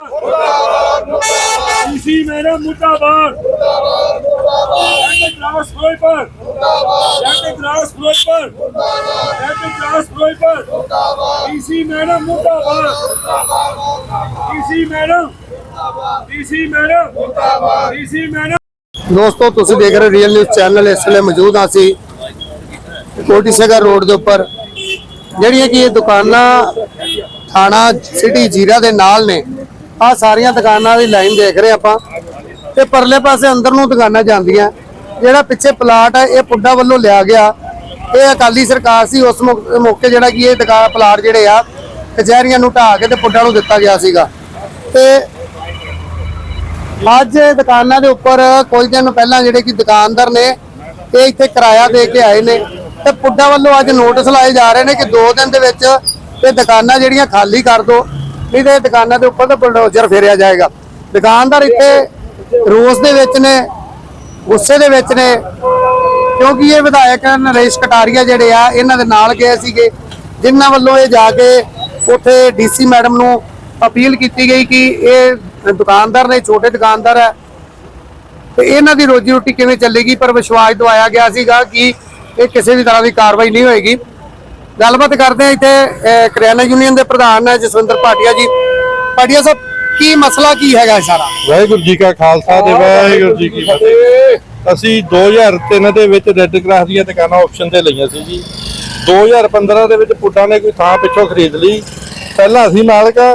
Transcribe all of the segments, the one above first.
Jet ਗ੍ਰਾਸ ਫਲੋਈ ਪਰ। ਜੈਟ ਗ੍ਰਾਸ ਫਲੋਈ ਪਰ। ਜੈਟ ਗ੍ਰਾਸ ਫਲੋਈ ਪਰ। ਡੀਸੀ ਮੈਡਮ ਮੁਰਦਾਬਾਦ। DC madam DC madam DC madam ਦੋਸਤੋ ਤੁਸੀਂ ਦੇਖ ਰਹੇ ਰੀਅਲ ਨਿਊਜ਼ ਚੈਨਲ ਇਸ ਵੇਲੇ ਮੌਜੂਦ ਹਾਂ ਅਸੀਂ ਕੋਟੀ ਸਗਾ ਰੋਡ ਦੇ ਉੱਪਰ। ਜਿਹੜੀਆਂ ਕਿ ਇਹ ਦੁਕਾਨਾਂ ਥਾਣਾ ਸਿਟੀ ਜੀਰਾ ਦੇ ਨਾਲ ਨੇ। ਆ ਸਾਰੀਆਂ ਦੁਕਾਨਾਂ ਦੀ ਲਾਈਨ ਦੇਖ ਰਹੇ ਆਪਾਂ। ਤੇ ਪਰਲੇ ਪਾਸੇ ਅੰਦਰ ਨੂੰ ਦੁਕਾਨਾਂ ਜਾਂਦੀਆਂ। ਜਿਹੜਾ ਪਿੱਛੇ ਪਲਾਟ ਹੈ ਇਹ ਪੁੱਡਾ ਵੱਲੋਂ ਲਿਆ ਗਿਆ। ਇਹ ਅਕਾਲੀ ਸਰਕਾਰ ਸੀ, ਉਸ ਮੌ- ਮੌਕੇ ਜਿਹੜਾ ਕਿ ਇਹ ਦੁਕਾਨ ਪਲਾਟ ਜਿਹੜੇ ਆ, ਕਚਹਿਰੀਆਂ ਨੂੰ ਢਾਹ ਕੇ ਤੇ ਪੁੱਡਾ ਨੂੰ ਦਿੱਤਾ ਗਿਆ ਸੀਗਾ। ਤੇ ਅੱਜ ਦੁਕਾਨਾਂ ਦੇ ਉੱਪਰ ਕੁਝ ਦਿਨ ਪਹਿਲਾਂ ਜਿਹੜੇ ਕਿ ਦੁਕਾਨਦਾਰ ਨੇ, ਇਹ ਇੱਥੇ ਕਿਰਾਇਆ ਦੇ ਕੇ ਆਏ ਨੇ। ਤੇ ਪੁੱਡਾ ਵੱਲੋਂ ਅੱਜ ਨੋਟਿਸ ਲਾਏ ਜਾ ਰਹੇ ਨੇ ਕਿ 2 ਦਿਨ ਦੇ ਵਿੱਚ ਇਹ ਦੁਕਾਨਾਂ ਜਿਹੜੀਆਂ ਖਾਲੀ ਕਰ ਦਿਓ। ਨਹੀਂ ਤੇ ਇਹ ਦੁਕਾਨਾਂ ਦੇ ਉੱਪਰ ਤਾਂ ਬਲਡੋਜ਼ਰ ਫੇਰਿਆ ਜਾਏਗਾ। ਦੁਕਾਨਦਾਰ ਇੱਥੇ ਰੋਸ ਦੇ ਵਿੱਚ ਨੇ, ਗੁੱਸੇ ਦੇ ਵਿੱਚ ਨੇ, ਕਿਉਂਕਿ ਇਹ ਵਿਧਾਇਕ ਨਰੇਸ਼ ਕਟਾਰੀਆ ਜਿਹੜੇ ਆ, ਇਹਨਾਂ ਦੇ ਨਾਲ ਗਏ ਸੀਗੇ, ਜਿਨ੍ਹਾਂ ਵੱਲੋਂ ਇਹ ਜਾ ਕੇ ਉੱਥੇ ਡੀਸੀ ਮੈਡਮ ਨੂੰ ਅਪੀਲ ਕੀਤੀ ਗਈ ਕਿ ਇਹ ਦੁਕਾਨਦਾਰ ਨੇ, ਛੋਟੇ ਦੁਕਾਨਦਾਰ ਹੈ ਤੇ ਇਹਨਾਂ ਦੀ ਰੋਜੀ ਰੋਟੀ ਕਿਵੇਂ ਚੱਲੇਗੀ? ਪਰ ਵਿਸ਼ਵਾਸ ਦਵਾਇਆ ਗਿਆ ਸੀਗਾ ਕਿ ਇਹ ਕਿਸੇ ਵੀ ਤਰ੍ਹਾਂ ਦੀ ਕਾਰਵਾਈ ਨਹੀਂ ਹੋਏਗੀ। ਗੱਲਬਾਤ ਕਰਦੇ ਆ ਇੱਥੇ ਕਰਿਆਨਾ ਯੂਨੀਅਨ ਦੇ ਪ੍ਰਧਾਨ ਹੈ ਜਸਵਿੰਦਰ ਭਾਟੀਆ ਜੀ। ਭਾਟੀਆ ਸਾਹਿਬ ਕੀ ਮਸਲਾ ਕੀ ਹੈਗਾ ਸਾਰਾ? ਵਾਹਿਗੁਰੂ ਜੀ ਕਾ ਖਾਲਸਾ ਤੇ ਵਾਹਿਗੁਰੂ ਜੀ ਕੀ ਫਤਿਹ। ਅਸੀਂ 2003 ਦੇ ਵਿੱਚ ਰੈੱਡ ਕਰਾਸ ਦੀਆਂ ਦੁਕਾਨਾਂ ਆਪਸ਼ਨ ਤੇ ਲਈਆਂ ਸੀ ਜੀ। 2015 ਦੇ ਵਿੱਚ ਪੁੱਡਾ ਨੇ ਕੋਈ ਥਾਂ ਪਿੱਛੋਂ ਖਰੀਦ ਲਈ। ਪਹਿਲਾਂ ਅਸੀਂ ਮਾਲਕ ਆ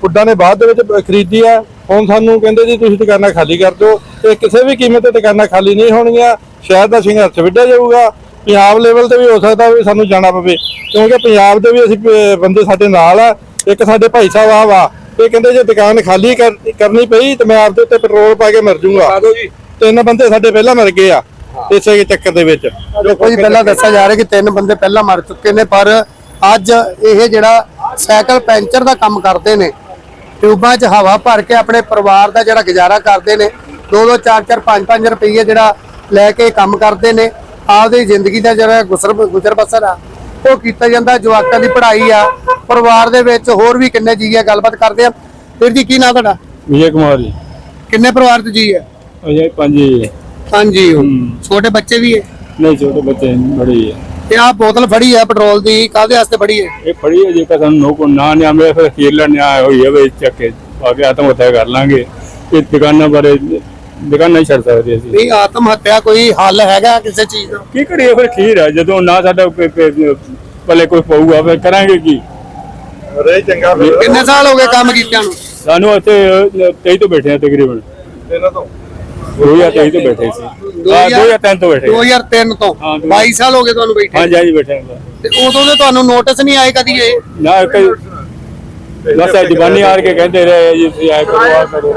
ਪੁੱਡਾ ਨੇ ਬਾਅਦ ਦੇ ਵਿੱਚ ਖਰੀਦੀ ਆ। ਹੁਣ ਸਾਨੂੰ ਕਹਿੰਦੇ ਜੀ ਤੁਸੀਂ ਦੁਕਾਨਾਂ ਖਾਲੀ ਕਰ ਦਿਓ। ਤੇ ਕਿਸੇ ਵੀ ਕੀਮਤ ਤੇ ਦੁਕਾਨਾਂ ਖਾਲੀ ਨਹੀਂ ਹੋਣਗੀਆਂ। ਸ਼ਹਿਰ ਦਾ ਸੰਘਰਸ਼ ਵਿੱਢਿਆ ਜਾਊਗਾ। ਪੰਜਾਬ ਲੈਵਲ ਤੇ ਵੀ ਹੋ ਸਕਦਾ ਵੀ ਸਾਨੂੰ ਜਾਣਾ ਪਵੇ ਕਿਉਂਕਿ ਪੰਜਾਬ ਦੇ ਵੀ ਅਸੀਂ ਬੰਦੇ ਸਾਡੇ ਨਾਲ ਆ ਇੱਕ ਸਾਡੇ ਭਾਈ ਸਾਹਿਬ ਆ ਵਾ ਇਹ ਕਹਿੰਦੇ ਜੇ ਦੁਕਾਨ ਖਾਲੀ ਕਰ- ਕਰਨੀ ਪਈ ਤੇ ਮੈਂ ਆਪਦੇ ਉੱਤੇ ਪੈਟਰੋਲ ਪਾ ਕੇ ਮਰ ਜਾਊਂਗਾ। ਤਿੰਨ ਬੰਦੇ ਸਾਡੇ ਪਹਿਲਾਂ ਮਰ ਗਏ ਆ ਇਸੇ ਚੱਕਰ ਦੇ ਵਿੱਚ। ਜੀ ਪਹਿਲਾਂ ਦੱਸਿਆ ਜਾ ਰਿਹਾ ਕਿ ਤਿੰਨ ਬੰਦੇ ਪਹਿਲਾਂ ਮਰ ਚੁੱਕੇ ਨੇ ਪਰ ਅੱਜ ਇਹ ਜਿਹੜਾ ਸਾਈਕਲ ਪੈਂਚਰ ਦਾ ਕੰਮ ਕਰਦੇ ਨੇ ਟਿਊਬਾਂ 'ਚ ਹਵਾ ਭਰ ਕੇ ਆਪਣੇ ਪਰਿਵਾਰ ਦਾ ਜਿਹੜਾ ਗੁਜ਼ਾਰਾ ਕਰਦੇ ਨੇ 2-2 4-4 5-5 ਰੁਪਏ ਜਿਹੜਾ ਲੈ ਕੇ ਕੰਮ ਕਰਦੇ ਨੇ ਆਪਦੀ ਜ਼ਿੰਦਗੀ ਦਾ ਜਿਹੜਾ ਗੁਜ਼ਰ ਗੁਜ਼ਰ ਬਸਰ ਆ ਉਹ ਕੀਤਾ ਜਾਂਦਾ ਜਵਾਕਾਂ ਦੀ ਪੜ੍ਹਾਈ ਆ ਪਰਿਵਾਰ ਦੇ ਵਿੱਚ ਹੋਰ ਵੀ ਕਿੰਨੇ ਜੀ ਆ ਗੱਲਬਾਤ ਕਰਦੇ ਆ। ਵੀਰ ਜੀ ਕੀ ਨਾਂ ਤੁਹਾਡਾ? ਵਿਜੇ ਕੁਮਾਰ ਜੀ। ਕਿੰਨੇ ਪਰਿਵਾਰ 'ਚ ਜੀ ਹੈ ਅਜੇ ਪੰਜ ਹੀ ਹੈ ਹਾਂਜੀ ਛੋਟੇ ਬੱਚੇ ਵੀ ਹੈ ਨਹੀਂ ਛੋਟੇ ਬੱਚੇ ਬੜੀ ਹੈ ਤੇ ਆਹ ਬੋਤਲ ਫੜੀ ਹੈ ਪੈਟਰੋਲ ਦੀ ਕਾਹਦੇ ਵਾਸਤੇ ਫੜੀ ਹੈ ਇਹ ਫੜੀ ਹੈ ਜੇਕਰ ਸਾਨੂੰ ਨੋ ਕੋ ਨਾ ਨਿਆ ਮੇਰੇ ਫਿਰ ਖੀਰ ਲੈਣਾ ਹੋਈ ਹੈ ਵੀ ਚੱਕ ਆ ਕੇ ਆਤਮ ਹੱਤਿਆ ਕਰ ਲਾਂਗੇ। ਇਹ ਦੁਕਾਨਾਂ ਬਾਰੇ ਦੁਕਾਨਾਂ ਹੀ ਛੱਡ ਸਕਦੇ ਅਸੀਂ। ਨਹੀਂ ਆਤਮ ਹੱਤਿਆ ਕੋਈ ਹੱਲ ਹੈਗਾ ਕਿਸੇ ਚੀਜ਼ ਦਾ? ਕੀ ਕਰੀਏ ਫਿਰ ਖੀਰ ਹੈ ਜਦੋਂ ਨਾ ਸਾਡਾ ਕੋਈ- ਕੋਈ- ਪਊਗਾ ਫਿਰ ਕਰਾਂਗੇ ਕੀ? ਰੇ ਚੰਗਾ ਕਿੰਨੇ ਸਾਲ ਹੋ ਗਏ ਕੰਮ ਕੀਤਿਆਂ ਨੂੰ? ਸਾਨੂੰ ਇੱਥੇ 23 ਤੋਂ ਬੈਠੇ ਆ ਤਕਰੀਬਨ। ਇਹਨਾਂ ਤੋਂ? 2023 ਤੋਂ ਬੈਠੇ ਸੀ। ਹਾਂ 2003 ਤੋਂ ਬੈਠੇ 2003 ਤੋਂ। ਹਾਂ, ਦੋ- 22 ਸਾਲ ਹੋ ਗਏ ਤੁਹਾਨੂੰ ਬੈਠੇ। ਹਾਂ ਜੀ ਬੈਠੇ ਹਾਂ। ਤੇ ਉਦੋਂ ਦੇ ਤੁਹਾਨੂੰ ਨੋਟਿਸ ਨਹੀਂ ਆਏ ਕਦੀ ਇਹ? ਨਾ ਕਈ ਬਸ ਇਹ ਜ਼ਬਾਨੀ ਆਰ ਕੇ ਕਹਿੰਦੇ ਰਹੇ ਜੀ ਤੁਸੀਂ ਆਇਆ ਕਰੋ ਆ ਕਰੋ।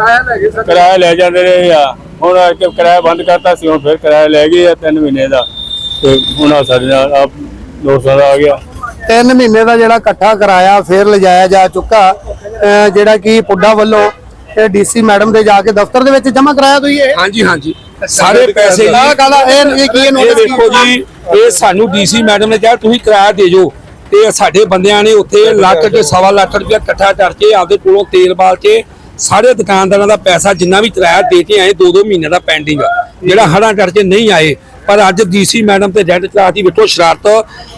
ਕਿਰਾਇਆ ਲੈ ਜਾਂਦੇ ਰਹੇ ਆ। ਹੁਣ ਕਿ ਕਿਰਾਇਆ ਬੰਦ ਕਰਤਾ ਸੀ ਹੁਣ ਫਿਰ ਕਿਰਾਇਆ ਲੈ ਗਏ ਆ 3 ਮਹੀਨੇ ਦਾ। ਤੇ ਹੁਣ ਆਹ ਸਾਡੇ ਨਾਲ ਆ ਦੋ ਸਾਲ ਆ ਗਿਆ। 3 ਮਹੀਨੇ ਦਾ ਜਿਹੜਾ ਇਕੱਠਾ ਕਰਾਇਆ ਫਿਰ ਲਿਜਾਇਆ ਜਾ ਚੁੱਕਾ ਜਿਹੜਾ ਕਿ ਪੁੱਡਾ ਵੱਲੋਂ ਇਹ ਡੀਸੀ ਮੈਡਮ ਦੇ ਜਾ ਕੇ ਦਫ਼ਤਰ ਦੇ ਵਿੱਚ ਜਮ੍ਹਾਂ ਕਰਾਇਆ ਤੁਸੀਂ ਇਹ? ਹਾਂਜੀ ਹਾਂਜੀ। ਸਾਰੇ ਪੈਸੇ ਆ, ਇਹ ਇਹ ਕੀ ਇਹ ਨੋਟਿਸ ਵੇਖੋ ਜੀ ਇਹ ਸਾਨੂੰ ਡੀਸੀ ਮੈਡਮ ਨੇ ਕਿਹਾ ਤੁਸੀਂ ਕਿਰਾਇਆ ਦੇ ਜੋ ਤੇ ਸਾਡੇ ਬੰਦਿਆਂ ਨੇ ਉੱਥੇ ਲੱਖ ਤੇ ਸਵਾ ਲੱਖ ਰੁਪਇਆ ਇਕੱਠਾ ਕਰਕੇ ਆਪਦੇ ਕੋਲੋਂ ਤੇਲ ਬਾਲ ਕੇ ਸਾਰੇ ਦੁਕਾਨਦਾਰਾਂ ਦਾ ਪੈਸਾ ਜਿੰਨਾ ਵੀ ਕਿਰਾਇਆ ਦੇ ਕੇ ਆਏ ਦੋ ਦੋ ਮਹੀਨੇ ਦਾ ਪੈਂਡਿੰਗ ਜਿਹੜਾ ਹੜਾਂ ਕਰਕੇ ਨਹੀਂ ਆਏ ਪਰ ਅੱਜ ਡੀਸੀ ਮੈਡਮ ਤੇ ਰੈੱਡ ਕਲਾਸ ਦੀ ਵੇਖੋ ਸ਼ਰਾਰਤ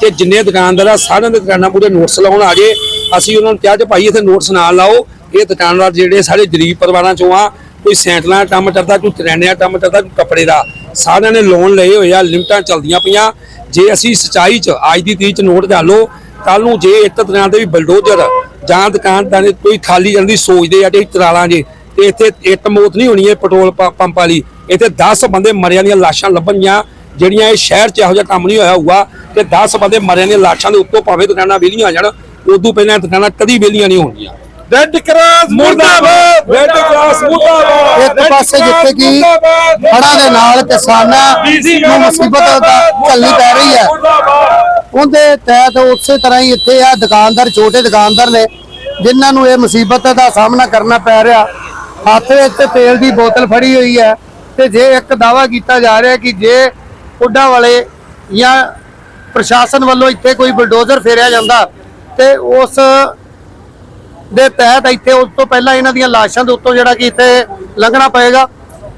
ਤੇ ਜਿੰਨੇ ਦੁਕਾਨਦਾਰ ਸਾਰਿਆਂ ਦੇ ਦੁਕਾਨਾਂ ਪੂਰੇ ਨੋਟਿਸ ਲਾਉਣ ਆ ਗਏ। ਅਸੀਂ ਉਹਨਾਂ ਨੂੰ ਕਿਹਾ ਕਿ ਭਾਈ ਇੱਥੇ ਨੋਟਿਸ ਨਾ ਲਾਓ ਇਹ ਦੁਕਾਨਦਾਰ ਜਿਹੜੇ ਸਾਰੇ ਗਰੀਬ ਪਰਿਵਾਰਾਂ ਚੋਂ ਆ ਕੋਈ ਸੈਂਟਲਾਂ ਦਾ ਕੰਮ ਕਰਦਾ ਕੋਈ ਕਰਿਆਨੇ ਦਾ ਕੰਮ ਕਰਦਾ ਕੋਈ ਕੱਪੜੇ ਦਾ। ਸਾਰਿਆਂ ਨੇ ਲੋਨ ਲਏ ਹੋਏ ਆ ਲਿਮਟਾਂ ਚੱਲਦੀਆਂ ਪਈਆਂ। ਜੇ ਅਸੀਂ ਸਚਾਈ 'ਚ ਅੱਜ ਦੀ ਤਰੀਕ 'ਚ ਨੋਟ ਡਾਲੋ ਕੱਲ ਨੂੰ ਜੇ ਇੱਕ ਤਰ੍ਹਾਂ ਦੇ ਵੀ ਬਲਡੋਜ਼ਰ ਜਾਂ ਦੁਕਾਨਦਾਰ ਨੇ ਕੋਈ ਖਾਲੀ ਜਾਂਦੀ ਸੋਚਦੇ ਆ ਕਿ ਤਰਾਲਾਂ ਜੇ ਲਾਂਗੇ ਤੇ ਇੱਥੇ ਇੱਕ ਮੌਤ ਨਹੀਂ ਹੋਣੀ ਹੈ ਪੈਟਰੋਲ ਪ- ਪੰਪ ਵਾਲੀ। ਇੱਥੇ 10 ਬੰਦੇ ਮਰਿਆਂ ਦੀਆਂ ਲਾਸ਼ਾਂ ਲੱਭਣੀਆਂ, ਜਿਹੜੀਆਂ ਇਹ ਸ਼ਹਿਰ 'ਚ ਇਹੋ ਜਿਹਾ ਕੰਮ ਨਹੀਂ ਹੋਇਆ ਹੋਊਗਾ, ਤੇ 10 ਬੰਦੇ ਮਰਿਆਂ ਦੀਆਂ ਲਾਸ਼ਾਂ ਦੇ ਉੱਤੋਂ ਭਾਵੇਂ ਦੁਕਾਨਾਂ ਵਿਹਲੀਆਂ ਆ ਜਾਣ, ਉਦੋਂ ਪਹਿਲਾਂ ਦੁਕਾਨਾਂ ਕਦੀ ਵਿਹਲੀਆਂ ਨਹੀਂ ਹੋਣਗੀਆਂ। ਰੈੱਡ ਕਰਾਸ ਮੁਰਦਾਬਾਦ ਰੈੱਡ ਕਲਾਸ ਮੁਰਦਾਬਾਦ ਇੱਕ ਪਾਸੇ ਜਿੱਥੇ ਕਿ ਹੜ੍ਹਾਂ ਦੇ ਨਾਲ ਕਿਸਾਨਾਂ ਨੂੰ ਮੁਸੀਬਤ ਦਾ ਝੱਲਣੀ ਪੈ ਰਹੀ ਹੈ ਉਹਦੇ ਤਹਿਤ ਉਸੇ ਤਰ੍ਹਾਂ ਹੀ ਇੱਥੇ ਆ ਦੁਕਾਨਦਾਰ ਛੋਟੇ ਦੁਕਾਨਦਾਰ ਨੇ ਜਿਨ੍ਹਾਂ ਨੂੰ ਇਹ ਮੁਸੀਬਤ ਦਾ ਸਾਹਮਣਾ ਕਰਨਾ ਪੈ ਰਿਹਾ। ਹੱਥ ਵਿੱਚ ਤੇਲ ਦੀ ਬੋਤਲ ਫੜੀ ਹੋਈ ਹੈ ਤੇ ਜੇ ਇੱਕ ਦਾਵਾ ਕੀਤਾ ਜਾ ਰਿਹਾ ਕਿ ਜੇ ਪੁੱਡਾ ਵਾਲੇ ਜਾਂ ਪ੍ਰਸ਼ਾਸਨ ਵੱਲੋਂ ਇੱਥੇ ਕੋਈ ਬਲਡੋਜ਼ਰ ਫੇਰਿਆ ਜਾਂਦਾ ਤੇ ਉਸ ਦੇ ਤਹਿਤ ਇੱਥੇ ਉਸ ਤੋਂ ਪਹਿਲਾਂ ਇਹਨਾਂ ਦੀਆਂ ਲਾਸ਼ਾਂ ਦੇ ਉੱਤੋਂ ਜਿਹੜਾ ਕਿ ਇੱਥੇ ਲੰਘਣਾ ਪਏਗਾ।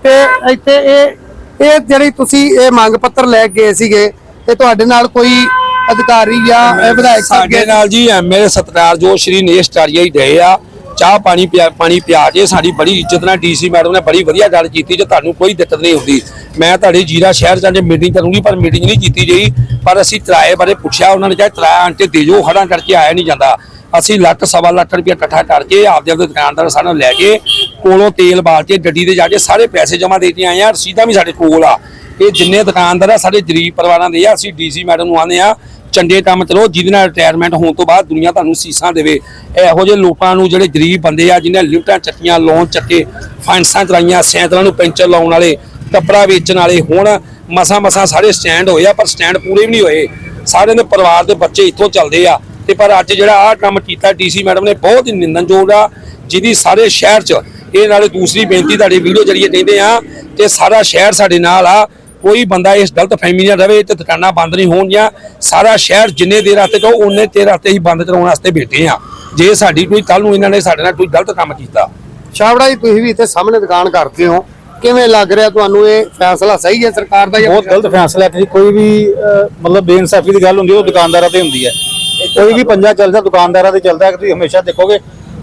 ਤੇ ਇੱਥੇ ਇਹ ਇਹ ਜਿਹੜੀ ਤੁਸੀਂ ਇਹ ਮੰਗ ਪੱਤਰ ਲੈ ਕੇ ਗਏ ਸੀਗੇ ਤੇ ਤੁਹਾਡੇ ਨਾਲ ਕੋਈ ਅਧਿਕਾਰੀ ਜਾਂ ਵਿਧਾਇਕ ਸਾਡੇ ਨਾਲ ਜੀ ਐਮਐਲਏ ਸਤਿਕਾਰਯੋਗ ਸ਼੍ਰੀ ਨੇਸ਼ ਟਾਰੀਆ ਹੀ ਗਏ ਆ ਚਾਹ ਪਾਣੀ ਪਿਆ ਪਾਣੀ ਪਿਆ ਕੇ ਸਾਡੀ ਬੜੀ ਇੱਜ਼ਤ ਨਾਲ ਡੀਸੀ ਮੈਡਮ ਨੇ ਬੜੀ ਵਧੀਆ ਗੱਲ ਕੀਤੀ ਜੇ ਤੁਹਾਨੂੰ ਕੋਈ ਦਿੱਕਤ ਨਹੀਂ ਹੁੰਦੀ। ਮੈਂ ਤੁਹਾਡੇ ਜੀਰਾ ਸ਼ਹਿਰ ਜਾਂ ਮੀਟਿੰਗ ਕਰੂੰਗੀ ਪਰ ਮੀਟਿੰਗ ਨਹੀਂ ਕੀਤੀ ਗਈ ਪਰ ਅਸੀਂ ਕਿਰਾਏ ਬਾਰੇ ਪੁੱਛਿਆ ਉਹਨਾਂ ਨੇ ਕਿਹਾ ਕਿਰਾਇਆ ਆਂਟੇ ਦੇ ਜੋ ਖੜਾ ਕਰਕੇ ਆਇਆ ਨਹੀਂ ਜਾਂਦਾ। ਅਸੀਂ ਲੱਖ, ਸਵਾ ਲੱਖ ਰੁਪਇਆ ਇਕੱਠਾ ਕਰਕੇ ਆਪਦੇ ਆਪਦੇ ਦੁਕਾਨਦਾਰ ਸਾਨੂੰ ਲੈ ਕੇ ਕੋਲੋਂ ਤੇਲ ਬਾਲ ਗੱਡੀ ਤੇ ਜਾ ਕੇ ਸਾਰੇ ਪੈਸੇ ਜਮ੍ਹਾਂ ਦੇ ਕੇ ਆਏ ਆ ਰਸੀਦਾਂ ਵੀ ਸਾਡੇ ਕੋਲ ਆ। ਇਹ ਜਿੰਨੇ ਦੁਕਾਨਦਾਰ ਆ, ਸਾਡੇ ਗਰੀਬ ਪਰਿਵਾਰਾਂ ਦੇ ਆ। ਅਸੀਂ ਡੀਸੀ ਮੈਡਮ ਨੂੰ ਆਨੇ ਆ ਚੰਗੇ ਕੰਮ ਚਲੋ, ਜਿਹਦੇ ਨਾਲ ਰਿਟਾਇਰਮੈਂਟ ਹੋਣ ਤੋਂ ਬਾਅਦ ਦੁਨੀਆ ਤੁਹਾਨੂੰ ਸੀਸਾਂ ਦੇਵੇ। ਇਹੋ ਜਿਹੇ ਲੋਕਾਂ ਨੂੰ ਜਿਹੜੇ ਗਰੀਬ ਬੰਦੇ ਆ ਜਿਨ੍ਹਾਂ ਲਿਫਟਾਂ ਚੱਕੀਆਂ ਲੋਨ ਚੱਕੇ, ਫਾਈਨਸਾਂ ਚਲਾਈਆਂ ਸੈਂਤਲਾਂ ਨੂੰ ਪੈਂਚਰ ਲਾਉਣ ਵਾਲੇ, ਕੱਪੜਾ ਵੇਚਣ ਵਾਲੇ, ਹੁਣ ਮਸਾਂ ਮਸਾਂ ਸਾਰੇ ਸਟੈਂਡ ਹੋਏ ਆ, ਪਰ ਸਟੈਂਡ ਪੂਰੇ ਵੀ ਨਹੀਂ ਹੋਏ। ਸਾਰਿਆਂ ਦੇ ਪਰਿਵਾਰ ਦੇ ਬੱਚੇ ਇੱਥੋਂ ਚੱਲਦੇ ਆ। ਤੇ ਪਰ ਅੱਜ ਜਿਹੜਾ ਆਹ ਕੰਮ ਕੀਤਾ ਡੀਸੀ ਮੈਡਮ ਨੇ ਬਹੁਤ ਹੀ ਨਿੰਦਨਯੋਗ ਆ ਜਿਹਦੀ ਸਾਰੇ ਸ਼ਹਿਰ 'ਚ ਇਹ ਨਾਲੇ ਦੂਸਰੀ ਬੇਨਤੀ ਤੁਹਾਡੀ ਵੀਡੀਓ ਜਰੀਏ ਕਹਿੰਦੇ ਆ ਕਿ ਸਾਰਾ ਸ਼ਹਿਰ ਸਾਡੇ ਨਾਲ ਆ ਕੋਈ ਬੰਦਾ ਇਸ ਗਲਤ ਫਹਿਮੀ ਨਾਲ ਰਵੇ ਤੇ ਦੁਕਾਨਾਂ ਬੰਦ ਨਹੀਂ ਹੋਣਗੀਆਂ ਸਾਰਾ ਸ਼ਹਿਰ ਜਿੰਨੇ ਦੇਰ ਵਾਸਤੇ ਕਹੋ ਉਹਨੇ ਚਿਰ ਵਾਸਤੇ ਹੀ ਬੰਦ ਕਰਾਉਣ ਵਾਸਤੇ ਬੈਠੇ ਆ। ਜੇ ਸਾਡੀ ਕੋਈ ਕੱਲ ਨੂੰ ਇਹਨਾਂ ਨੇ ਸਾਡੇ ਨਾਲ ਕੋਈ ਗਲਤ ਕੰਮ ਕੀਤਾ। ਛਾਬੜਾ ਜੀ ਤੁਸੀਂ ਵੀ ਇੱਥੇ ਸਾਹਮਣੇ ਦੁਕਾਨ ਕਰਦੇ ਹੋ। ਕਿਵੇਂ ਲੱਗ ਰਿਹਾ ਤੁਹਾਨੂੰ ਇਹ ਫੈਸਲਾ ਸਹੀ ਹੈ ਸਰਕਾਰ ਦਾ ਜਾਂ ਬਹੁਤ ਗਲਤ ਫੈਸਲਾ ਹੈ ਕਿ ਕੋਈ ਵੀ ਮਤਲਬ ਬੇਇਨਸਾਫੀ ਦੀ ਗੱਲ ਹੁੰਦੀ ਉਹ ਦੁਕਾਨਦਾਰਾਂ ਤੇ ਹੁੰਦੀ ਹੈ। ਕੋਈ ਵੀ ਪੰਜਾ ਚੱਲਦਾ, ਦੁਕਾਨਦਾਰਾਂ ਦੇ ਚੱਲਦਾ, ਤੁਸੀਂ ਹਮੇਸ਼ਾ ਦੇਖੋਗੇ,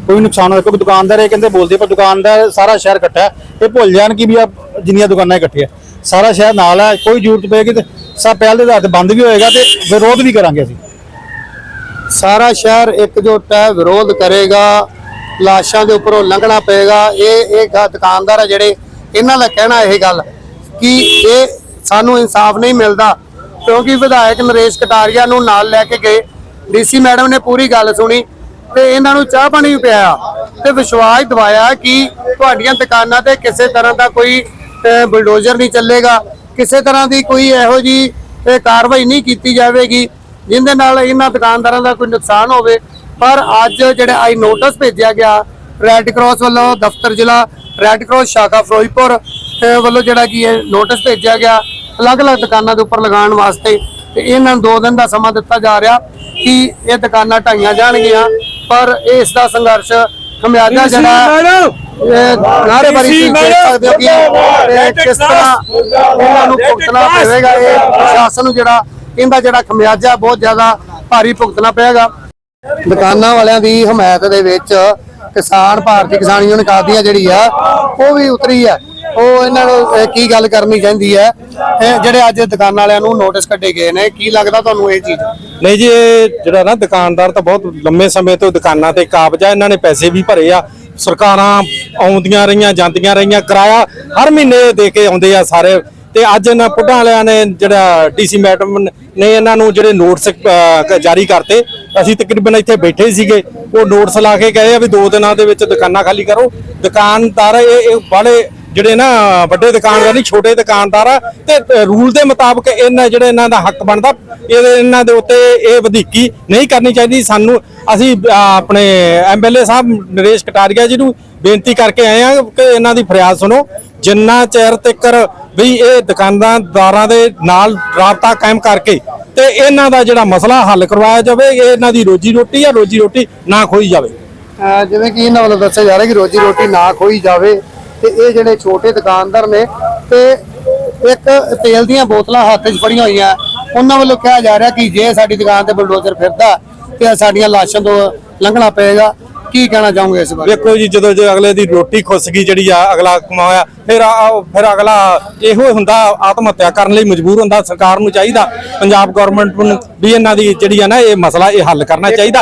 ਕੋਈ ਨੁਕਸਾਨ ਹੋਇਆ, ਕਿਉਂਕਿ ਦੁਕਾਨਦਾਰ ਇਹ ਕਹਿੰਦੇ ਬੋਲਦੇ ਪਰ ਦੁਕਾਨਦਾਰ ਸਾਰਾ ਸ਼ਹਿਰ ਇਕੱਠਾ ਇਹ ਭੁੱਲ ਜਾਣ ਕਿ ਵੀ ਆ ਜਿੰਨੀਆਂ ਦੁਕਾਨਾਂ ਇਕੱਠੀਆਂ ਸਾਰਾ ਸ਼ਹਿਰ ਨਾਲ ਹੈ, ਕੋਈ ਜ਼ਰੂਰਤ ਪਏਗੀ ਤੇ ਸਭ ਪਹਿਲ ਦੇ ਆਧਾਰ ਤੇ ਬੰਦ ਵੀ ਹੋਏਗਾ ਤੇ ਵਿਰੋਧ ਵੀ ਕਰਾਂਗੇ ਅਸੀਂ। ਸਾਰਾ ਸ਼ਹਿਰ ਇਕਜੁੱਟ ਹੈ, ਵਿਰੋਧ ਕਰੇਗਾ, ਲਾਸ਼ਾਂ ਦੇ ਉੱਪਰੋਂ ਲੰਘਣਾ ਪਏਗਾ। ਇਹ ਇਹ ਦੁਕਾਨਦਾਰ ਆ ਜਿਹੜੇ, ਇਹਨਾਂ ਦਾ ਕਹਿਣਾ ਇਹ ਗੱਲ ਕਿ ਇਹ ਸਾਨੂੰ ਇਨਸਾਫ ਨਹੀਂ ਮਿਲਦਾ, ਕਿਉਂਕਿ ਵਿਧਾਇਕ ਨਰੇਸ਼ ਕਟਾਰੀਆ ਨੂੰ ਨਾਲ ਲੈ ਕੇ ਗਏ। ਡੀਸੀ ਮੈਡਮ ਨੇ ਪੂਰੀ ਗੱਲ ਸੁਣੀ ਤੇ ਇਹਨਾਂ ਨੂੰ ਚਾਹ ਪਾਣੀ ਵੀ ਪਿਆਇਆ ਤੇ ਵਿਸ਼ਵਾਸ ਦਿਵਾਇਆ ਕਿ ਤੁਹਾਡੀਆਂ ਦੁਕਾਨਾਂ ਤੇ ਕਿਸੇ ਤਰ੍ਹਾਂ ਦਾ ਕੋਈ ਅਹ, ਬੁਲਡੋਜ਼ਰ ਨਹੀਂ ਚੱਲੇਗਾ ਕਿਸੇ ਤਰ੍ਹਾਂ ਦੀ ਕੋਈ ਇਹੋ ਜੀ ਕਾਰਵਾਈ ਨਹੀਂ ਕੀਤੀ ਜਾਵੇਗੀ ਜਿੰਦੇ ਨਾਲ ਇਹਨਾਂ ਦੁਕਾਨਦਾਰਾਂ ਦਾ ਕੋਈ ਨੁਕਸਾਨ ਹੋਵੇ। ਪਰ ਅੱਜ ਜਿਹੜਾ ਆਈ ਨੋਟਿਸ ਭੇਜਿਆ ਗਿਆ ਰੈੱਡ ਕਰਾਸ ਵੱਲੋਂ ਦਫ਼ਤਰ ਜ਼ਿਲ੍ਹਾ ਰੈੱਡ ਕਰਾਸ ਸ਼ਾਖਾ ਫਿਰੋਜ਼ਪੁਰ ਵੱਲੋਂ ਜਿਹੜਾ ਕੀ ਇਹ ਨੋਟਿਸ ਭੇਜਿਆ ਗਿਆ ਅਲੱਗ-ਅਲੱਗ ਦੁਕਾਨਾਂ ਦੇ ਉੱਪਰ ਲਗਾਉਣ ਵਾਸਤੇ। ਤੇ ਇਹਨਾਂ ਨੂੰ 2 ਦਿਨ ਦਾ ਸਮਾਂ ਦਿੱਤਾ ਜਾ ਰਿਹਾ ਕਿ ਇਹ ਦੁਕਾਨਾਂ ਢਾਈਆਂ ਜਾਣਗੀਆਂ ਪਰ ਇਸ ਦਾ ਸੰਘਰਸ਼ ਖਮਿਆਜਾ ਜਿਹੜਾ ਨਾਰੇਬਾਜ਼ੀ ਦੇਖ ਸਕਦੇ ਹੋ ਕਿ ਇਹ ਕਿਸ ਤਰ੍ਹਾਂ ਨੂੰ ਭੁਗਤਣਾ ਪਵੇਗਾ ਇਹ ਪ੍ਰਸ਼ਾਸਨ ਨੂੰ ਜਿਹੜਾ ਇਹਦਾ ਜਿਹੜਾ ਖਮਿਆਜਾ ਬਹੁਤ ਜ਼ਿਆਦਾ ਭਾਰੀ ਭੁਗਤਣਾ ਪਏਗਾ ਦੁਕਾਨਾਂ ਵਾਲਿਆਂ ਦੀ ਹਮਾਇਤ ਦੇ ਵਿੱਚ ਕਿਸਾਨ ਭਾਰਤੀ ਕਿਸਾਨ ਯੂਨੀਅਨ ਕਾਦੀਆਂ ਜਿਹੜੀ ਆ ਉਹ ਵੀ ਉਤਰੀ ਹੈ ਉਹ ਇਹਨਾਂ ਨੂੰ ਅਹ, ਕੀ ਗੱਲ ਕਰਨੀ ਚਾਹੀਦੀ ਹੈ? ਇਹ ਜਿਹੜੇ ਅੱਜ ਦੁਕਾਨਾਂ ਵਾਲਿਆਂ ਨੂੰ ਨੋਟਿਸ ਕੱਢੇ ਗਏ ਨੇ ਕੀ ਲੱਗਦਾ ਤੁਹਾਨੂੰ ਇਹ ਚੀਜ਼? ਨਹੀਂ ਜੀ ਇਹ ਜਿਹੜਾ ਨਾ ਦੁਕਾਨਦਾਰ ਤਾਂ ਬਹੁਤ ਲੰਮੇ ਸਮੇਂ ਤੋਂ ਦੁਕਾਨਾਂ ਤੇ ਕਾਬਜ ਇਹਨਾਂ ਨੇ ਪੈਸੇ ਵੀ ਭਰੇ ਆ। ਸਰਕਾਰਾਂ ਆਉਂਦੀਆਂ ਰਹੀਆਂ ਜਾਂਦੀਆਂ ਰਹੀਆਂ ਕਿਰਾਇਆ ਹਰ ਮਹੀਨੇ ਦੇ ਕੇ ਆਉਂਦੇ ਆ ਸਾਰੇ। ਤੇ ਅੱਜ ਇਹਨਾਂ ਪੁੱਢਾਂ ਵਾਲਿਆਂ ਨੇ ਜਿਹੜਾ ਡੀਸੀ ਮੈਡਮ ਨੇ ਇਹਨਾਂ ਨੂੰ ਜਿਹੜੇ ਨੋਟਿਸ ਅਹ, ਜਾਰੀ ਕਰਤੇ ਅਸੀਂ ਤਕਰੀਬਨ ਇੱਥੇ ਬੈਠੇ ਸੀਗੇ। ਉਹ ਨੋਟਿਸ ਲਾ ਕੇ ਗਏ ਆ ਵੀ ਦੋ ਦਿਨਾਂ ਦੇ ਵਿੱਚ ਦੁਕਾਨਾਂ ਖਾਲੀ ਕਰੋ। ਦੁਕਾਨਦਾਰ ਇਹ ਇਹ ਬੜੇ ਜਿਹੜੇ ਨਾ ਵੱਡੇ ਦੁਕਾਨਦਾਰ ਨਹੀਂ ਛੋਟੇ ਦੁਕਾਨਦਾਰ ਆ ਤੇ ਰੂਲ ਦੇ ਮੁਤਾਬਕ ਇਹਨਾਂ ਜਿਹੜੇ ਇਹਨਾਂ ਦਾ ਹੱਕ ਬਣਦਾ ਇਹ ਇਹਨਾਂ ਦੇ ਉੱਤੇ ਇਹ ਵਧੀਕੀ ਨਹੀਂ ਕਰਨੀ ਚਾਹੀਦੀ। ਸਾਨੂੰ ਅਸੀਂ ਅਹ, ਆਪਣੇ ਐਮਐਲਏ ਸਾਹਿਬ ਨਰੇਸ਼ ਕਟਾਰੀਆ ਜੀ ਨੂੰ ਬੇਨਤੀ ਕਰਕੇ ਆਏ ਆ ਕਿ ਇਹਨਾਂ ਦੀ ਫਰਿਆਦ ਸੁਣੋ। ਜਿੰਨਾ ਚਿਰ ਤੱਕ ਵੀ ਇਹ ਦੁਕਾਨਦਾਰਾਂ ਦੇ ਨਾਲ ਰਾਬਤਾ ਕਾਇਮ ਕਰਕੇ ਤੇ ਇਹਨਾਂ ਦਾ ਜਿਹੜਾ ਮਸਲਾ ਹੱਲ ਕਰਵਾਇਆ ਜਾਵੇ ਇਹਨਾਂ ਦੀ ਰੋਜੀ ਰੋਟੀ ਆ ਰੋਜੀ ਰੋਟੀ ਨਾ ਖੋਈ ਜਾਵੇ। ਜਿਵੇਂ ਕਿ ਇਹਨਾਂ ਵੱਲੋਂ ਦੱਸਿਆ ਜਾ ਰਿਹਾ ਕਿ ਰੋਜੀ ਰੋਟੀ ਨਾ ਖੋਈ ਜਾਵੇ ਤੇ ਇਹ ਜਿਹੜੇ ਛੋਟੇ ਦੁਕਾਨਦਾਰ ਨੇ ਤੇ ਇੱਕ ਤੇਲ ਦੀਆਂ ਬੋਤਲਾਂ ਹੱਥ 'ਚ ਫੜੀਆਂ ਹੋਈਆਂ। ਉਹਨਾਂ ਵੱਲੋਂ ਕਿਹਾ ਜਾ ਰਿਹਾ ਕਿ ਜੇ ਸਾਡੀ ਦੁਕਾਨ ਤੇ ਬੁਲਡੋਜ਼ਰ ਫਿਰਦਾ ਤੇ ਸਾਡੀਆਂ ਲਾਸ਼ਾਂ ਤੋਂ ਲੰਘਣਾ ਪਏਗਾ। ਕੀ ਕਹਿਣਾ ਚਾਹੋਗੇ ਇਸ ਬਾਰੇ? ਵੇਖੋ ਜੀ ਜਦੋਂ ਜੇ ਅਗਲੇ ਦੀ ਰੋਟੀ ਖੁੱਸ ਗਈ ਜਿਹੜੀ ਆ ਅਗਲਾ ਕਮਾਇਆ ਫਿਰ ਆ- ਫਿਰ ਅਗਲਾ ਇਹੋ ਹੁੰਦਾ ਆਤਮ ਹੱਤਿਆ ਕਰਨ ਲਈ ਮਜਬੂਰ ਹੁੰਦਾ ਸਰਕਾਰ ਨੂੰ ਚਾਹੀਦਾ ਪੰਜਾਬ ਗਵਰਨਮੈਂਟ ਨੂੰ ਵੀ ਇਹਨਾਂ ਦੀ ਜਿਹੜੀ ਆ ਨਾ ਇਹ ਮਸਲਾ ਇਹ ਹੱਲ ਕਰਨਾ ਚਾਹੀਦਾ।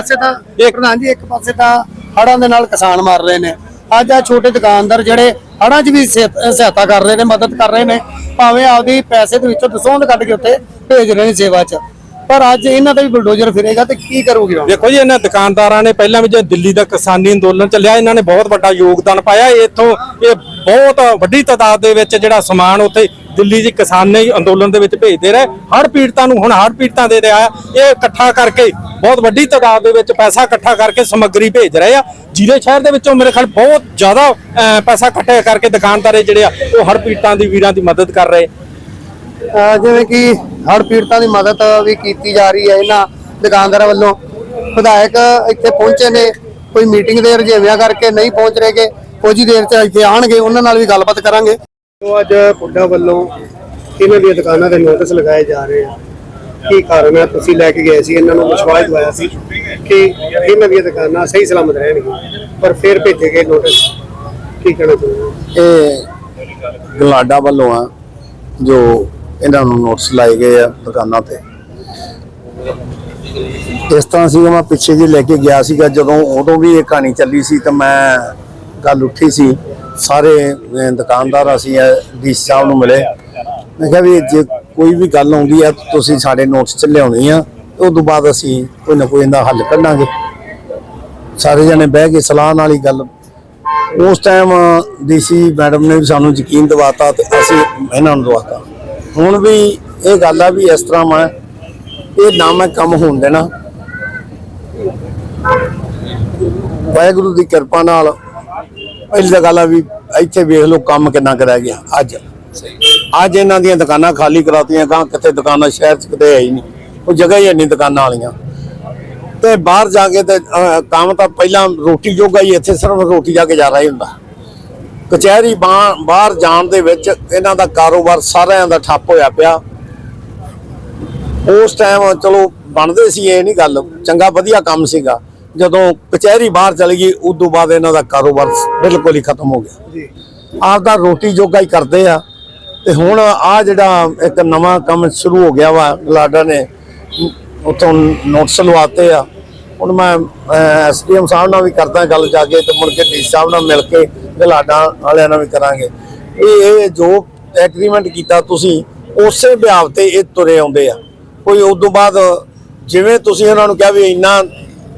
ਇੱਕ ਪ੍ਰਧਾਨ ਜੀ ਇੱਕ ਪਾਸੇ ਤਾਂ ਹੜਾਂ ਦੇ ਨਾਲ ਕਿਸਾਨ ਮਰ ਰਹੇ ਨੇ। ਅੱਜ ਆ ਛੋਟੇ ਦੁਕਾਨਦਾਰ ਜਿਹੜੇ ਹੜਾਂ 'ਚ ਵੀ ਸਹਾਇਤਾ ਕਰ ਰਹੇ ਨੇ, ਮਦਦ ਕਰ ਰਹੇ ਨੇ, ਭਾਵੇਂ ਆਪਦੀ ਪੈਸੇ ਦੇ ਵਿੱਚੋਂ ਦਸੌਂਦ ਕੱਢ ਕੇ ਉੱਤੇ ਭੇਜ ਰਹੇ ਨੇ ਸੇਵਾ 'ਚ। ਪਰ ਅੱਜ ਇਹਨਾਂ ਦਾ ਵੀ ਬੁਲਡੋਜ਼ਰ ਫਿਰੇਗਾ ਤੇ ਕੀ ਕਰੋਗੇ ਦੇਖੋ ਜੀ, ਇਹਨਾਂ ਦੁਕਾਨਦਾਰਾਂ ਨੇ ਪਹਿਲਾਂ ਵੀ ਜੇ ਦਿੱਲੀ ਦਾ ਕਿਸਾਨੀ ਅੰਦੋਲਨ ਚੱਲਿਆ, ਇਹਨਾਂ ਨੇ ਬਹੁਤ ਵੱਡਾ ਯੋਗਦਾਨ ਪਾਇਆ। ਇੱਥੋਂ ਇਹ ਬਹੁਤ ਵੱਡੀ ਤਾਦਾਦ ਦੇ ਵਿੱਚ ਜਿਹੜਾ ਸਮਾਨ ਉੱਥੇ ਦਿੱਲੀ ਦੀ ਕਿਸਾਨੀ ਅੰਦੋਲਨ ਦੇ ਵਿੱਚ ਭੇਜਦੇ ਰਹੇ। ਹੜ ਪੀੜਤਾਂ ਨੂੰ ਹੁਣ ਹੜ ਪੀੜਤਾਂ ਦੇ ਰਿਹਾ। ਇਹ ਇਕੱਠਾ ਕਰਕੇ, ਬਹੁਤ ਵੱਡੀ ਤਾਦਾਦ ਦੇ ਵਿੱਚ ਪੈਸਾ ਇਕੱਠਾ ਕਰਕੇ ਸਮੱਗਰੀ ਭੇਜ ਰਹੇ ਆ। ਜ਼ਿਲ੍ਹੇ ਸ਼ਹਿਰ ਦੇ ਵਿੱਚੋਂ ਮੇਰੇ ਖਿਆਲ ਬਹੁਤ ਜ਼ਿਆਦਾ ਪੈਸਾ ਇਕੱਠਾ ਕਰਕੇ ਦੁਕਾਨਦਾਰੇ ਜਿਹੜੇ ਆ, ਉਹ ਹੜ ਪੀੜਤਾਂ ਦੀ ਵੀਰਾਂ ਦੀ ਮਦਦ ਕਰ ਰਹੇ। ਜਿਵੇਂ ਕਿ ਹੜ ਪੀੜਤਾਂ ਦੀ ਮਦਦ ਵੀ ਕੀਤੀ ਜਾ ਰਹੀ ਹੈ ਇਹਨਾਂ ਦੁਕਾਨਦਾਰਾਂ ਵੱਲੋਂ। ਵਿਧਾਇਕ ਇੱਥੇ ਪਹੁੰਚੇ ਨੇ, ਕੋਈ ਮੀਟਿੰਗ ਦੇ ਰੁਝੇਵਿਆਂ ਕਰਕੇ ਨਹੀਂ ਪਹੁੰਚ ਰਹੇਗੇ ਕੁਝ ਹੀ ਦੇਰ ਚ ਇੱਥੇ ਆਣਗੇ ਉਹਨਾਂ ਨਾਲ ਵੀ ਗੱਲਬਾਤ ਕਰਾਂਗੇ। ਤੋਂ ਅੱਜ ਪੁੱਡਾ ਵੱਲੋਂ ਇਹਨਾਂ ਦੀਆਂ ਦੁਕਾਨਾਂ ਤੇ ਨੋਟਿਸ ਲਗਾਏ ਜਾ ਰਹੇ ਆ? ਕੀ ਕਾਰਨ ਹੈ ਤੁਸੀਂ ਲੈ ਕੇ ਗਏ ਸੀ, ਇਹਨਾਂ ਨੂੰ ਵਿਸ਼ਵਾਸ ਦਵਾਇਆ ਸੀ ਕਿ ਇਹਨਾਂ ਦੀਆਂ ਦੁਕਾਨਾਂ ਸਹੀ ਸਲਾਮਤ ਰਹਿਣਗੀਆਂ, ਪਰ ਫਿਰ ਭੇਜੇ ਗਏ ਨੋਟਿਸ ਕੀ ਕਹਿਣਾ ਚਾਹੁੰਦੇ ਇਹ ਗਲਾਡਾ ਵੱਲੋਂ ਆ, ਜੋ ਇਹਨਾਂ ਨੂੰ ਨੋਟਿਸ ਲਾਏ ਗਏ ਆ ਦੁਕਾਨਾਂ ਤੇ। ਇਸ ਤਰ੍ਹਾਂ ਸੀਗਾ, ਮੈਂ ਪਿੱਛੇ ਜੇ ਲੈ ਕੇ ਗਿਆ ਸੀਗਾ, ਜਦੋਂ ਉਦੋਂ ਵੀ ਇਹ ਕਹਾਣੀ ਚੱਲੀ ਸੀ, ਤਾਂ ਮੈਂ ਗੱਲ ਉੱਠੀ ਸੀ। ਸਾਰੇ ਦੁਕਾਨਦਾਰ ਅਸੀਂ ਡੀ ਸਾਹਿਬ ਨੂੰ ਮਿਲੇ। ਮੈਂ ਕਿਹਾ ਵੀ ਜੇ ਕੋਈ ਵੀ ਗੱਲ ਆਉਂਦੀ ਆ, ਤੁਸੀਂ ਸਾਡੇ ਨੋਟਿਸ ਚ ਲਿਆਉਣੀ ਆ, ਤੇ ਉਸ ਤੋਂ ਬਾਅਦ ਅਸੀਂ ਕੋਈ ਨਾ ਕੋਈ ਇਹਦਾ ਹੱਲ ਕੱਢਾਂਗੇ। ਸਾਰੇ ਜਣੇ ਬਹਿ ਕੇ ਸਲਾਹ ਨਾਲ ਹੀ ਗੱਲ। ਉਸ ਟਾਈਮ ਡੀਸੀ ਮੈਡਮ ਨੇ ਵੀ ਸਾਨੂੰ ਯਕੀਨ ਦਿਵਾਤਾ ਤੇ ਅਸੀਂ ਇਹਨਾਂ ਨੂੰ ਦਿਵਾਤਾ। ਹੁਣ ਵੀ ਇਹ ਗੱਲ ਆ ਵੀ ਇਸ ਤਰ੍ਹਾਂ ਮੈਂ, ਇਹ ਨਾ ਮੈਂ ਕੰਮ ਹੋਣ ਦੇਣਾ। ਵਾਹਿਗੁਰੂ ਦੀ ਕਿਰਪਾ ਨਾਲ ਪਹਿਲੀ ਤਾਂ ਗੱਲ ਆ ਵੀ ਇੱਥੇ ਵੇਖ ਲਓ ਕੰਮ ਕਿੰਨਾ ਕਰਿਆ ਗਿਆ ਅੱਜ। ਅੱਜ ਇਹਨਾਂ ਦੀਆਂ ਦੁਕਾਨਾਂ ਖਾਲੀ ਕਰਾਤੀਆਂ ਕਾਂ ਕਿਤੇ ਦੁਕਾਨਾਂ ਸ਼ਹਿਰ ਚ ਕਿਤੇ ਹੈ ਹੀ ਨਹੀਂ। ਉਹ ਜਗ੍ਹਾ ਹੀ ਨਹੀਂ ਦੁਕਾਨਾਂ ਵਾਲੀਆਂ। ਤੇ ਬਾਹਰ ਜਾ ਕੇ ਤੇ ਕੰਮ ਤਾਂ ਪਹਿਲਾਂ ਰੋਟੀ ਜੋਗਾ ਹੀ ਇੱਥੇ ਸਿਰਫ ਰੋਟੀ ਜਾ ਕੇ ਜਾ ਹੀ ਹੁੰਦਾ। ਕਚਹਿਰੀ ਬਾਹ- ਬਾਹਰ ਜਾਣ ਦੇ ਵਿੱਚ ਇਹਨਾਂ ਦਾ ਕਾਰੋਬਾਰ ਸਾਰਿਆਂ ਦਾ ਠੱਪ ਹੋਇਆ ਪਿਆ। ਉਸ ਟਾਈਮ ਚਲੋ ਬਣਦੇ ਸੀ ਇਹ ਨਹੀਂ ਗੱਲ। ਚੰਗਾ ਵਧੀਆ ਕੰਮ ਸੀਗਾ। ਜਦੋਂ ਕਚਹਿਰੀ ਬਾਹਰ ਚਲੀ ਗਈ ਤੋਂ ਬਾਅਦ ਇਹਨਾਂ ਦਾ ਕਾਰੋਬਾਰ ਬਿਲਕੁਲ ਹੀ ਖਤਮ ਹੋ ਗਿਆ। ਜੀ। ਆਪਦਾ ਰੋਟੀ ਜੋਗਾ ਹੀ ਕਰਦੇ ਆ। ਤੇ ਹੁਣ ਆ ਜਿਹੜਾ ਇੱਕ ਨਵਾਂ ਕੰਮ ਸ਼ੁਰੂ ਹੋ ਗਿਆ ਵਾ ਗਲਾਡਾ ਨੇ ਉਤੋਂ ਨੋਟਿਸ ਲਵਾਤੇ ਆ। ਹੁਣ ਮੈਂ ਐਸਡੀਐਮ ਸਾਹਿਬ ਨਾਲ ਵੀ ਕਰਦਾ ਗੱਲ ਜਾ ਕੇ ਤੇ ਮੁੜ ਕੇ ਡੀ ਸਾਹਿਬ ਨਾਲ ਮਿਲ ਕੇ ਗਲਾਡਾ ਵਾਲਿਆਂ ਨਾਲ ਵੀ ਕਰਾਂਗੇ। ਇਹ ਇਹ ਜੋ ਐਗਰੀਮੈਂਟ ਕੀਤਾ ਤੁਸੀਂ ਉਸੇ ਵਿਆਹ ਤੇ ਇਹ ਤੁਰੇ ਆਉਂਦੇ ਆ। ਕੋਈ ਉਸ ਤੋਂ ਬਾਅਦ ਜਿਵੇਂ ਤੁਸੀਂ ਉਹਨਾਂ ਨੂੰ ਕਿਹਾ ਵੀ ਇੰਨਾ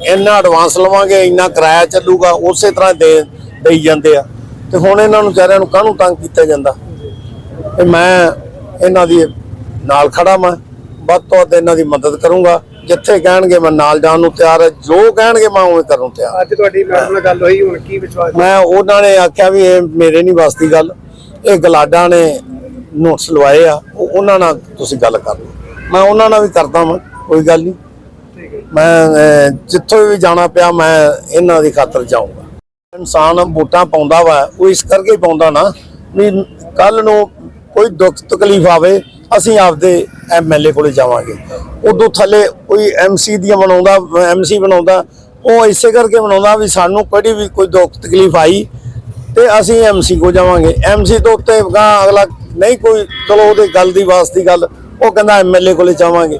ਇੰਨਾ ਐਡਵਾਂਸ ਲਵਾਂਗੇ ਇੰਨਾ ਕਿਰਾਇਆ ਚੱਲੂਗਾ ਉਸੇ ਤਰ੍ਹਾਂ ਦੇ ਦੇਈ ਜਾਂਦੇ ਆ। ਤੇ ਹੁਣ ਇਹਨਾਂ ਨੂੰ ਵਿਚਾਰਿਆਂ ਨੂੰ ਕਾਹਨੂੰ ਤੰਗ ਕੀਤਾ ਜਾਂਦਾ? ਤੇ ਮੈਂ ਇਹਨਾਂ ਦੀ ਨਾਲ ਖੜਾ ਮੈਂ ਵੱਧ ਤੋਂ ਵੱਧ ਇਹਨਾਂ ਦੀ ਮਦਦ ਕਰੂੰਗਾ। ਜਿੱਥੇ ਕਹਿਣਗੇ ਮੈਂ ਨਾਲ ਜਾਣ ਨੂੰ ਤਿਆਰ ਹਾਂ ਜੋ ਕਹਿਣਗੇ ਮੈਂ ਉਵੇਂ ਕਰਨ ਨੂੰ ਤਿਆਰ ਅੱਜ ਤੁਹਾਡੀ ਮੈਡਮ ਨਾਲ ਗੱਲ ਹੋਈ ਹੁਣ ਕੀ ਵਿਸ਼ਵਾਸ? ਮੈਂ ਉਹਨਾਂ ਨੇ ਆਖਿਆ ਵੀ ਇਹ ਮੇਰੇ ਨਹੀਂ ਵਸਦੀ ਗੱਲ ਇਹ ਗਲਾਡਾ ਨੇ ਨੋਟਿਸ ਲਵਾਏ ਆ ਉਹ- ਉਹਨਾਂ ਨਾਲ ਤੁਸੀਂ ਗੱਲ ਕਰ ਲਓ। ਮੈਂ ਉਹਨਾਂ ਨਾਲ ਵੀ ਕਰਦਾ ਵਾਂ ਕੋਈ ਗੱਲ ਨਹੀਂ। ਮੈਂ ਜਿੱਥੋਂ ਵੀ ਜਾਣਾ ਪਿਆ, ਮੈਂ ਇਹਨਾਂ ਦੀ ਖਾਤਰ ਜਾਊਂਗਾ। ਇਨਸਾਨ ਵੋਟਾਂ ਪਾਉਂਦਾ ਵਾ, ਉਹ ਇਸ ਕਰਕੇ ਹੀ ਪਾਉਂਦਾ ਨਾ, ਵੀ ਕੱਲ ਨੂੰ ਕੋਈ ਦੁੱਖ ਤਕਲੀਫ ਆਵੇ, ਅਸੀਂ ਆਪਦੇ ਐਮਐਲਏ ਕੋਲੇ ਜਾਵਾਂਗੇ। ਉਦੋਂ ਥੱਲੇ ਕੋਈ ਐਮਸੀ ਦੀਆਂ ਬਣਾਉਂਦਾ ਐਮਸੀ ਬਣਾਉਂਦਾ, ਉਹ ਇਸੇ ਕਰਕੇ ਬਣਾਉਂਦਾ ਵੀ ਸਾਨੂੰ ਕਿਹੜੀ ਵੀ ਕੋਈ ਦੁੱਖ ਤਕਲੀਫ ਆਈ ਤੇ ਅਸੀਂ ਐਮਸੀ ਕੋ ਜਾਵਾਂਗੇ। ਐਮਸੀ ਤੋਂ ਉੱਤੇ ਗਾਂ ਅਗਲਾ ਨਹੀਂ ਕੋਈ, ਚਲੋ ਉਹਦੇ ਗੱਲ ਦੀ ਵਾਸਤੀ ਗੱਲ, ਉਹ ਕਹਿੰਦਾ ਐਮਐਲਏ ਕੋਲੇ ਜਾਵਾਂਗੇ।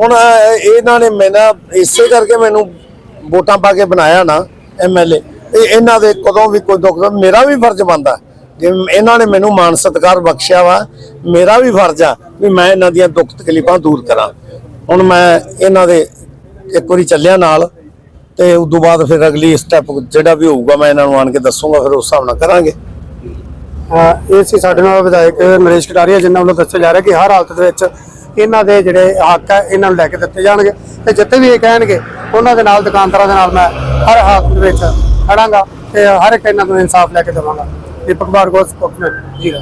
ਹੁਣ ਇਹਨਾਂ ਨੇ ਮੈਨਾਂ ਇਸੇ ਕਰਕੇ ਮੈਨੂੰ ਵੋਟਾਂ ਪਾ ਕੇ ਬਣਾਇਆ ਨਾ ਐਮਐਲਏ ਇਹਨਾਂ ਦੇ ਕਦੋਂ ਵੀ ਕੋਈ ਦੁੱਖ ਮੇਰਾ ਵੀ ਫਰਜ਼ ਬਣਦਾ। ਜੇ ਇਹਨਾਂ ਨੇ ਮੈਨੂੰ ਮਾਨ ਸਤਿਕਾਰ ਬਖਸ਼ਿਆ ਵਾ, ਮੇਰਾ ਵੀ ਫਰਜ਼ ਆ ਵੀ ਮੈਂ ਇਹਨਾਂ ਦੀਆਂ ਦੁੱਖ ਤਕਲੀਫਾਂ ਦੂਰ ਕਰਾਂ। ਹੁਣ ਮੈਂ ਇਹਨਾਂ ਦੇ ਇੱਕ ਵਾਰੀ ਚੱਲਿਆ ਨਾਲ ਤੇ ਉਸ ਤੋਂ ਬਾਅਦ ਫਿਰ ਅਗਲੀ ਸਟੈਪ ਜਿਹੜਾ ਵੀ ਹੋਊਗਾ ਮੈਂ ਇਹਨਾਂ ਨੂੰ ਆਣ ਕੇ ਦੱਸੂਗਾ, ਫਿਰ ਉਸ ਹਿਸਾਬ ਨਾਲ ਕਰਾਂਗੇ। ਇਹ ਸੀ ਸਾਡੇ ਨਾਲ ਵਿਧਾਇਕ ਨਰੇਸ਼ ਕਟਾਰੀਆ, ਜਿਨ੍ਹਾਂ ਵੱਲੋਂ ਦੱਸਿਆ ਜਾ ਰਿਹਾ ਕਿ ਹਰ ਹਾਲਤ ਦੇ ਵਿੱਚ ਇਹਨਾਂ ਦੇ ਜਿਹੜੇ ਹੱਕ ਹੈ, ਇਹਨਾਂ ਨੂੰ ਲੈ ਕੇ ਦਿੱਤੇ ਜਾਣਗੇ ਤੇ ਜਿੱਥੇ ਵੀ ਇਹ ਕਹਿਣਗੇ, ਉਹਨਾਂ ਦੇ ਨਾਲ, ਦੁਕਾਨਦਾਰਾਂ ਦੇ ਨਾਲ ਮੈਂ ਹਰ ਹਾਲਤ ਵਿੱਚ ਖੜਾਂਗਾ ਤੇ ਹਰ ਇੱਕ ਇਹਨਾਂ ਨੂੰ ਇਨਸਾਫ ਲੈ ਕੇ ਦੇਵਾਂਗਾ। ਦੀਪਕ ਬਾਰਗੋਸ ਕੋਕਨਟ ਜੀਰਾ